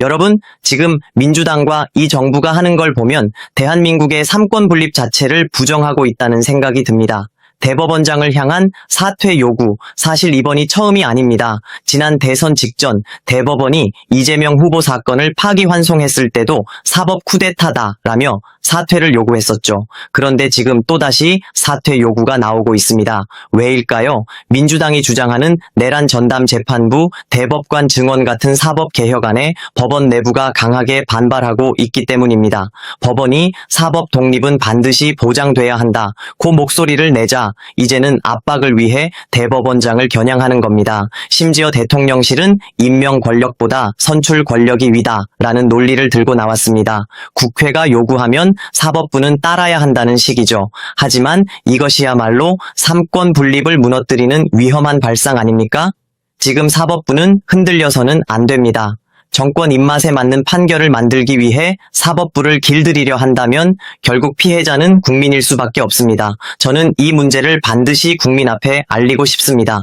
여러분, 지금 민주당과 이 정부가 하는 걸 보면 대한민국의 삼권 분립 자체를 부정하고 있다는 생각이 듭니다. 대법원장을 향한 사퇴 요구, 사실 이번이 처음이 아닙니다. 지난 대선 직전 대법원이 이재명 후보 사건을 파기환송했을 때도 사법 쿠데타다라며 사퇴를 요구했었죠. 그런데 지금 또다시 사퇴 요구가 나오고 있습니다. 왜일까요? 민주당이 주장하는 내란 전담 재판부, 대법관 증언 같은 사법 개혁안에 법원 내부가 강하게 반발하고 있기 때문입니다. 법원이 사법 독립은 반드시 보장돼야 한다. 그 목소리를 내자 이제는 압박을 위해 대법원장을 겨냥하는 겁니다. 심지어 대통령실은 임명 권력보다 선출 권력이 위다라는 논리를 들고 나왔습니다. 국회가 요구하면 사법부는 따라야 한다는 식이죠. 하지만 이것이야말로 삼권 분립을 무너뜨리는 위험한 발상 아닙니까? 지금 사법부는 흔들려서는 안 됩니다. 정권 입맛에 맞는 판결을 만들기 위해 사법부를 길들이려 한다면 결국 피해자는 국민일 수밖에 없습니다. 저는 이 문제를 반드시 국민 앞에 알리고 싶습니다.